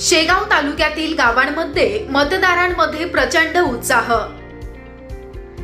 शेगाव तालुक्यातील गावांमध्ये मतदारांमध्ये प्रचंड उत्साह.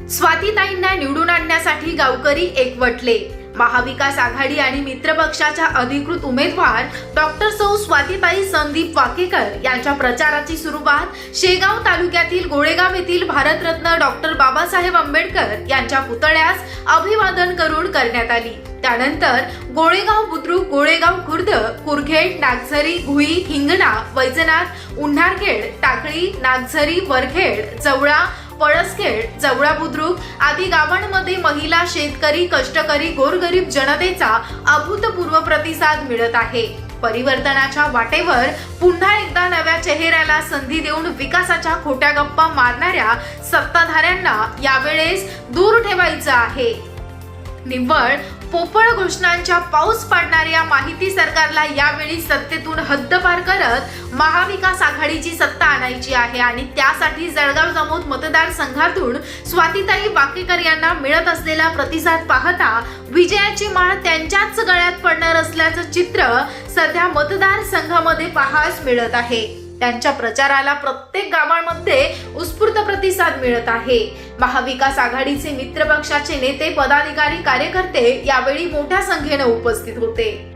स्वातीताईंना निवडून आणण्यासाठी गावकरी एकवटले. महाविकास आघाडी आणि मित्रपक्षाच्या अधिकृत उमेदवार डॉक्टर सौ स्वातीताई संदीप वाकेकर यांच्या प्रचाराची सुरुवात शेगाव तालुक्यातील गोळेगाव येथील भारतरत्न डॉक्टर बाबासाहेब आंबेडकर यांच्या पुतळ्यास अभिवादन करून करण्यात आली. त्यानंतर गोळेगाव बुद्रुक गोळेगाव खुर्द कुरखेड नागझरी घुई हिंगणा वैजनाथ उन्हारखेड टाकळी नागझरी वरखेड जवळा पळसखेड जवळा बुद्रुक आदी गावांमध्ये महिला शेतकरी कष्टकरी गोरगरीब जनतेचा अभूतपूर्व प्रतिसाद मिळत आहे. परिवर्तनाच्या वाटेवर पुन्हा एकदा नव्या चेहऱ्याला संधी देऊन विकासाच्या खोट्या गप्पा मारणाऱ्या सत्ताधाऱ्यांना यावेळेस दूर ठेवायचं आहे. निव्वळ पोपळ घोषणांच्या पाऊस पाडणाऱ्या माहिती सरकारला यावेळी सत्तेतून हद्दपार करत महाविकास आघाडीची सत्ता आणायची आहे आणि त्यासाठी जळगाव जामोद मतदारसंघातून स्वातीताई वाकेकर यांना मिळत असलेला प्रतिसाद पाहता विजयाची माळ त्यांच्याच गळ्यात पडणार असल्याचं चित्र सध्या मतदारसंघामध्ये पाहास मिळत आहे. त्यांच्या प्रचाराला प्रत्येक गावांमध्ये उत्स्फूर्त प्रतिसाद मिळत आहे. महाविकास आघाडीचे मित्र पक्षाचे नेते पदाधिकारी कार्यकर्ते यावेळी मोठ्या संख्येने उपस्थित होते.